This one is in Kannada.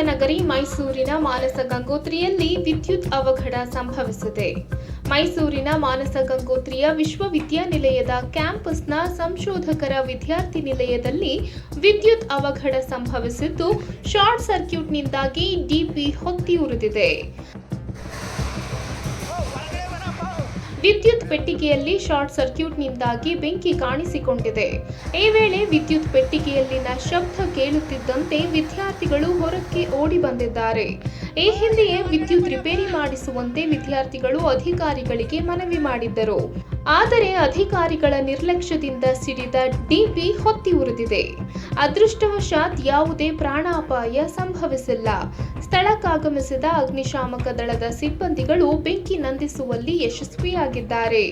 ನಗರಿ ಮೈಸೂರಿನ ಮಾನಸ ಗಂಗೋತ್ರಿಯಲ್ಲಿ ವಿದ್ಯುತ್ ಅವಘಡ ಸಂಭವಿಸಿದೆ. ಮೈಸೂರಿನ ಮಾನಸ ಗಂಗೋತ್ರಿಯ ವಿಶ್ವವಿದ್ಯಾನಿಲಯದ ಕ್ಯಾಂಪಸ್ನ ಸಂಶೋಧಕರ ವಿದ್ಯಾರ್ಥಿ ನಿಲಯದಲ್ಲಿ ವಿದ್ಯುತ್ ಅವಘಡ ಸಂಭವಿಸಿದ್ದು, ಶಾರ್ಟ್ ಸರ್ಕ್ಯೂಟ್ನಿಂದಾಗಿ ಡಿಪಿ ಹೊತ್ತಿ ಉರಿದಿದೆ ವಿದ್ಯುತ್ ಪೆಟ್ಟಿಗೆಯಲ್ಲಿ ಶಾರ್ಟ್ ಸರ್ಕ್ಯೂಟ್ನಿಂದಾಗಿ ಬೆಂಕಿ ಕಾಣಿಸಿಕೊಂಡಿದೆ. ಈ ವೇಳೆ ವಿದ್ಯುತ್ ಪೆಟ್ಟಿಗೆಯಲ್ಲಿನ ಶಬ್ದ ಕೇಳುತ್ತಿದ್ದಂತೆ ವಿದ್ಯಾರ್ಥಿಗಳು ಹೊರಕ್ಕೆ ಓಡಿ ಬಂದಿದ್ದಾರೆ. ಈ ಹಿಂದೆಯೇ ವಿದ್ಯುತ್ ರಿಪೇರಿ ಮಾಡಿಸುವಂತೆ ವಿದ್ಯಾರ್ಥಿಗಳು ಅಧಿಕಾರಿಗಳಿಗೆ ಮನವಿ ಮಾಡಿದ್ದರು. ಆದರೆ ಅಧಿಕಾರಿಗಳ ನಿರ್ಲಕ್ಷ್ಯದಿಂದ ಸಿಡಿದ ಡಿಪಿ ಹೊತ್ತಿ ಉರಿದಿದೆ. ಅದೃಷ್ಟವಶಾತ್ ಯಾವುದೇ ಪ್ರಾಣಾಪಾಯ ಸಂಭವಿಸಿಲ್ಲ. ಸ್ಥಳಕ್ಕಾಗಮಿಸಿದ ಅಗ್ನಿಶಾಮಕ ದಳದ ಸಿಬ್ಬಂದಿಗಳು ಬೆಂಕಿ ನಂದಿಸುವಲ್ಲಿ ಯಶಸ್ವಿಯಾಗಿದ್ದಾರೆ.